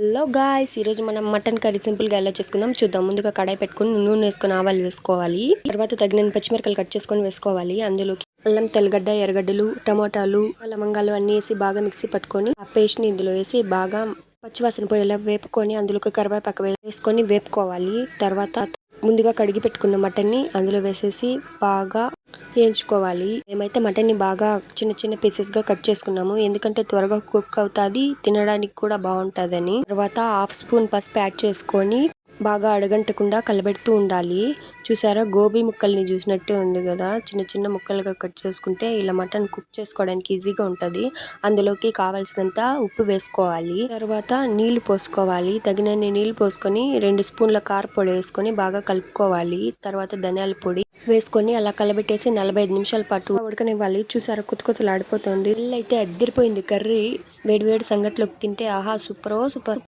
Hello guys ఈరోజు మనం mutton curry సింపుల్గా ఎలా చేసుకుందాం చూద్దాం. ముందుగా కడాయి పెట్టుకొని నూనె వేసుకొని ఆవాలు వేసుకోవాలి. తర్వాత తగినన్ని పచ్చిమిరపకాయలు కట్ చేసుకొని వేసుకోవాలి. అందులోకి అల్లం తెల్లగడ్డ ఎర్రగడ్డలు టమాటాలు లవంగాలు అన్ని వేసి బాగా మిక్సీ పట్టుకొని ఆ పేస్ట్ని ఇందులో వేసి బాగా పచ్చివాసన పోయేలా వేపుకొని అందులోకి కరివేపాకు వేసుకొని వేపుకోవాలి. తర్వాత ముందుగా కడిగి పెట్టుకున్న మటన్ని అందులో వేసేసి బాగా వేయించుకోవాలి. మేమైతే మటన్ని బాగా చిన్న చిన్న పీసెస్గా కట్ చేసుకున్నాము. ఎందుకంటే త్వరగా కుక్ అవుతుంది తినడానికి కూడా బాగుంటుందని. తర్వాత హాఫ్ స్పూన్ పసుపు యాడ్ చేసుకొని బాగా అడగంటకుండా కలబెడుతూ ఉండాలి. చూసారా? గోబీ ముక్కల్ని చూసినట్టే ఉంది కదా? చిన్న చిన్న ముక్కలుగా కట్ చేసుకుంటే ఇలా మటన్ కుక్ చేసుకోవడానికి ఈజీగా ఉంటది. అందులోకి కావాల్సినంత ఉప్పు వేసుకోవాలి. తర్వాత నీళ్ళు పోసుకోవాలి. తగినన్ని నీళ్ళు పోసుకొని రెండు స్పూన్ల కారపొడి వేసుకొని బాగా కలుపుకోవాలి. తర్వాత ధనియాల పొడి వేసుకొని అలా కలబెట్టేసి నలభై ఐదు నిమిషాల పాటు ఉడకనివ్వాలి. చూసారా? కొత్త కొత్తలు ఆడిపోతుంది అయితే అద్దరిపోయింది. కర్రీ వేడి వేడి సంగట్లోకి తింటే ఆహా సూపరో సూపర్.